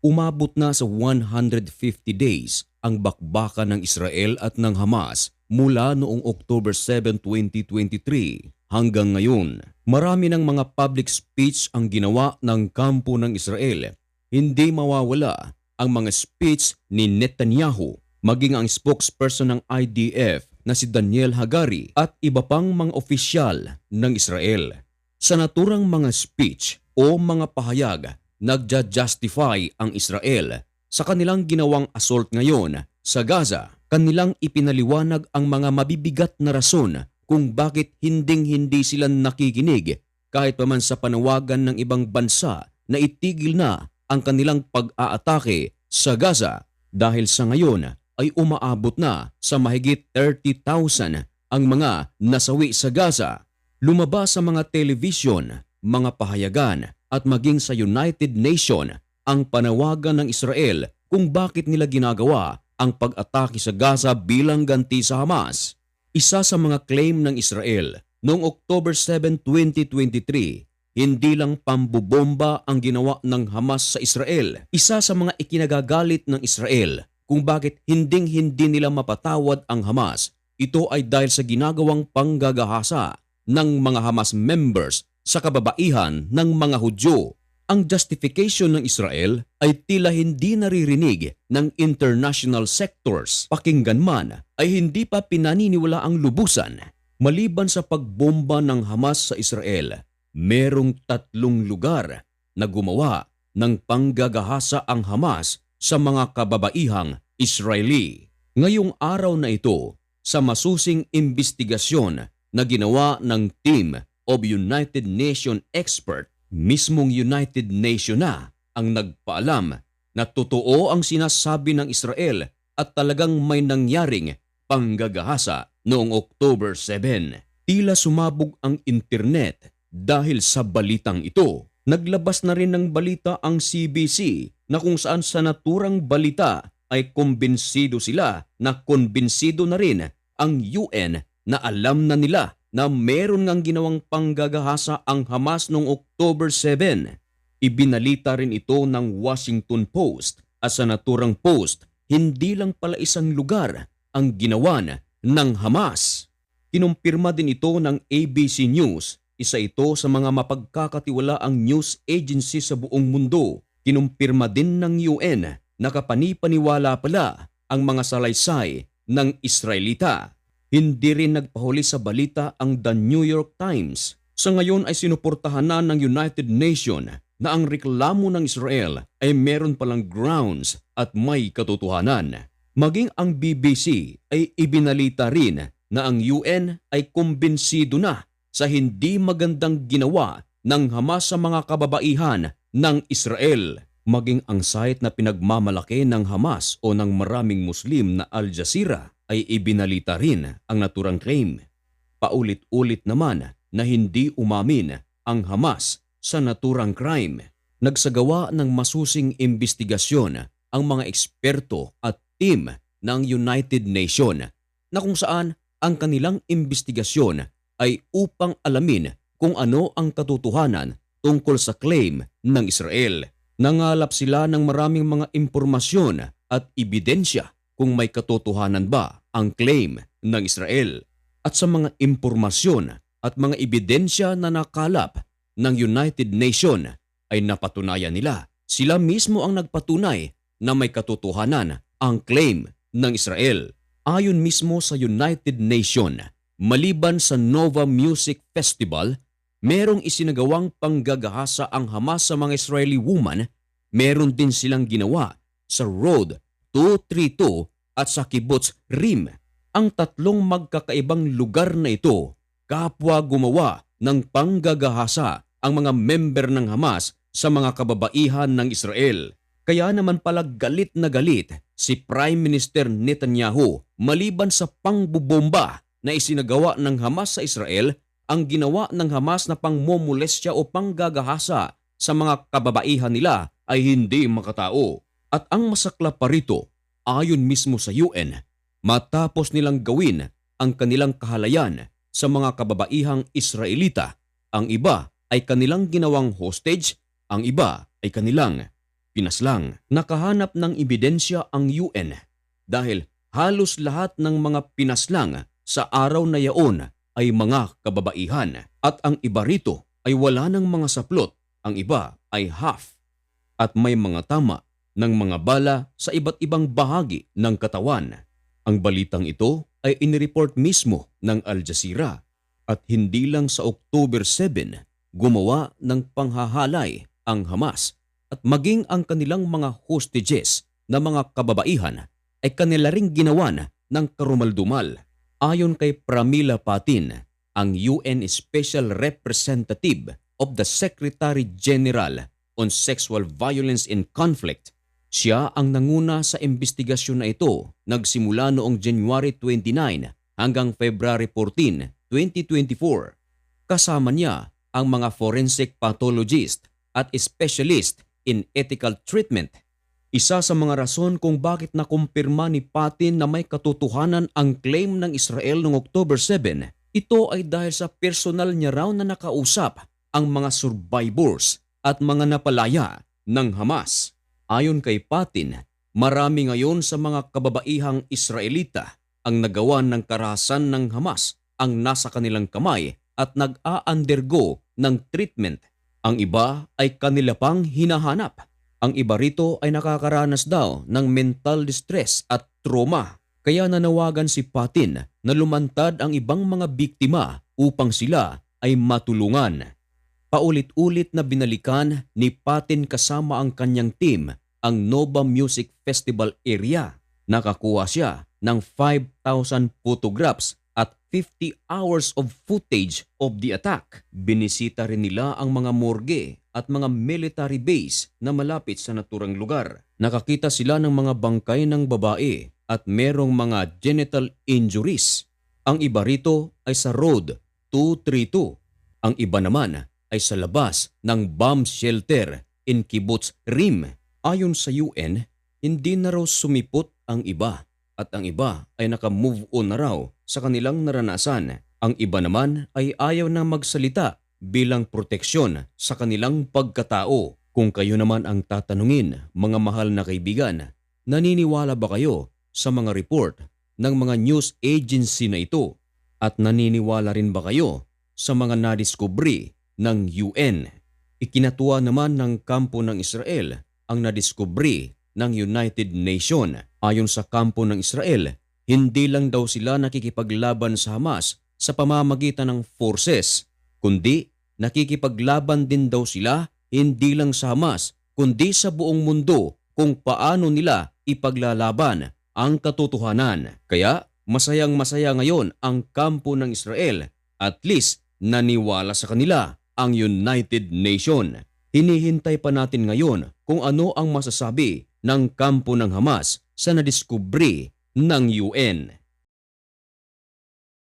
Umabot na sa 150 days ang bakbakan ng Israel at ng Hamas mula noong October 7, 2023 hanggang ngayon. Marami ng mga public speech ang ginawa ng kampo ng Israel. Hindi mawawala ang mga speech ni Netanyahu, maging ang spokesperson ng IDF na si Daniel Hagari at iba pang mga opisyal ng Israel. Sa naturang mga speech o mga pahayag, nagja-justify ang Israel sa kanilang ginawang assault ngayon sa Gaza. Kanilang ipinaliwanag ang mga mabibigat na rason kung bakit hinding-hindi sila nakikinig kahit pa man sa panawagan ng ibang bansa na itigil na ang kanilang pag-aatake sa Gaza dahil sa ngayon ay umaabot na sa mahigit 30,000 ang mga nasawi sa Gaza. Lumabas sa mga television, mga pahayagan at maging sa United Nation ang panawagan ng Israel kung bakit nila ginagawa ang pag-atake sa Gaza bilang ganti sa Hamas. Isa sa mga claim ng Israel noong October 7, 2023, hindi lang pambubomba ang ginawa ng Hamas sa Israel. Isa sa mga ikinagagalit ng Israel kung bakit hinding-hindi nila mapatawad ang Hamas. Ito ay dahil sa ginagawang panggagahasa ng mga Hamas members sa kababaihan ng mga Hudyo. Ang justification ng Israel ay tila hindi naririnig ng international sectors. Pakinggan man ay hindi pa pinaniniwala ang lubusan. Maliban sa pagbomba ng Hamas sa Israel, merong tatlong lugar na gumawa ng panggagahasa ang Hamas sa mga kababaihang Israeli. Ngayong araw na ito, sa masusing imbestigasyon na ginawa ng Team of United Nation Expert, mismong United Nation na ang nagpaalam na totoo ang sinasabi ng Israel at talagang may nangyaring panggagahasa noong October 7. Tila sumabog ang internet dahil sa balitang ito. Naglabas na rin ng balita ang CBC na kung saan sa naturang balita ay kumbinsido sila na kumbinsido na rin ang UN na alam na nila na meron ngang ginawang panggagahasa ang Hamas noong October 7. Ibinalita rin ito ng Washington Post at sa naturang post, hindi lang pala isang lugar ang ginawan ng Hamas. Kinumpirma din ito ng ABC News, isa ito sa mga mapagkakatiwalaang news agency sa buong mundo. Kinumpirma din ng UN na kapanipaniwala pala ang mga salaysay ng Israelita. Hindi rin nagpahuli sa balita ang The New York Times. Sa ngayon ay sinuportahan na ng United Nation na ang reklamo ng Israel ay meron palang grounds at may katotohanan. Maging ang BBC ay ibinalita rin na ang UN ay kumbinsido na sa hindi magandang ginawa ng Hamas sa mga kababaihan ng Israel maging ang site na pinagmamalaki ng Hamas o ng maraming Muslim na Al Jazeera ay ibinalita rin ang naturang claim. Paulit-ulit naman na hindi umamin ang Hamas sa naturang crime. Nagsagawa ng masusing imbestigasyon ang mga eksperto at team ng United Nation na kung saan ang kanilang imbestigasyon ay upang alamin kung ano ang katotohanan tungkol sa claim ng Israel. Nangalap sila ng maraming mga impormasyon at ebidensya kung may katotohanan ba ang claim ng Israel. At sa mga impormasyon at mga ebidensya na nakalap ng United Nation ay napatunayan nila. Sila mismo ang nagpatunay na may katotohanan ang claim ng Israel. Ayon mismo sa United Nation, maliban sa Nova Music Festival merong isinagawang panggagahasa ang Hamas sa mga Israeli woman, meron din silang ginawa sa Road 232 at sa Kibbutz Rim. Ang tatlong magkakaibang lugar na ito, kapwa gumawa ng panggagahasa ang mga member ng Hamas sa mga kababaihan ng Israel. Kaya naman pala galit na galit si Prime Minister Netanyahu maliban sa pangbubomba na isinagawa ng Hamas sa Israel ang ginawa ng Hamas na pangmomolestya o panggagahasa sa mga kababaihan nila ay hindi makatao. At ang masakla pa rito, ayon mismo sa UN, matapos nilang gawin ang kanilang kahalayan sa mga kababaihang Israelita, ang iba ay kanilang ginawang hostage, ang iba ay kanilang pinaslang. Nakahanap ng ebidensya ang UN dahil halos lahat ng mga pinaslang sa araw na yaon ay mga kababaihan. At ang iba rito ay wala ng mga saplot, ang iba ay half. At may mga tama ng mga bala sa iba't ibang bahagi ng katawan. Ang balitang ito ay inireport mismo ng Al Jazeera at hindi lang sa October 7 gumawa ng panghahalay ang Hamas at maging ang kanilang mga hostages na mga kababaihan ay kanila ring ginawan ng karumaldumal. Ayon kay Pramila Patin, ang UN Special Representative of the Secretary General on Sexual Violence in Conflict, siya ang nanguna sa investigasyon na ito nagsimula noong January 29 hanggang February 14, 2024. Kasama niya ang mga forensic pathologist at specialist in ethical treatment. Isa sa mga rason kung bakit nakumpirma ni Patin na may katotohanan ang claim ng Israel noong October 7, ito ay dahil sa personal niya raw na nakausap ang mga survivors at mga napalaya ng Hamas. Ayon kay Patin, marami ngayon sa mga kababaihang Israelita ang nagawa ng karahasan ng Hamas ang nasa kanilang kamay at nag-a-undergo ng treatment. Ang iba ay kanila pang hinahanap. Ang iba rito ay nakakaranas daw ng mental distress at trauma. Kaya nanawagan si Patin na lumantad ang ibang mga biktima upang sila ay matulungan. Paulit-ulit na binalikan ni Patin kasama ang kanyang team ang Nova Music Festival area. Nakakuha siya ng 5,000 photographs at 50 hours of footage of the attack. Binisita rin nila ang mga morgue at mga military base na malapit sa naturang lugar. Nakakita sila ng mga bangkay ng babae at merong mga genital injuries. Ang iba rito ay sa Road 232. Ang iba naman ay sa labas ng bomb shelter in Kibbutz Rim. Ayon sa UN, hindi na raw sumipot ang iba at ang iba ay naka-move on na raw sa kanilang naranasan. Ang iba naman ay ayaw na magsalita bilang proteksyon sa kanilang pagkatao. Kung kayo naman ang tatanungin, mga mahal na kaibigan, naniniwala ba kayo sa mga report ng mga news agency na ito? At naniniwala rin ba kayo sa mga nadiskubre ng UN? Ikinatuwa naman ng kampo ng Israel ang nadiskubre ng United Nation. Ayon sa kampo ng Israel, hindi lang daw sila nakikipaglaban sa Hamas sa pamamagitan ng forces, kundi nakikipaglaban din daw sila hindi lang sa Hamas, kundi sa buong mundo kung paano nila ipaglalaban ang katotohanan. Kaya masayang masaya ngayon ang kampo ng Israel. At least naniwala sa kanila ang United Nation. Hinihintay pa natin ngayon kung ano ang masasabi ng kampo ng Hamas sa nadiskubre ng UN.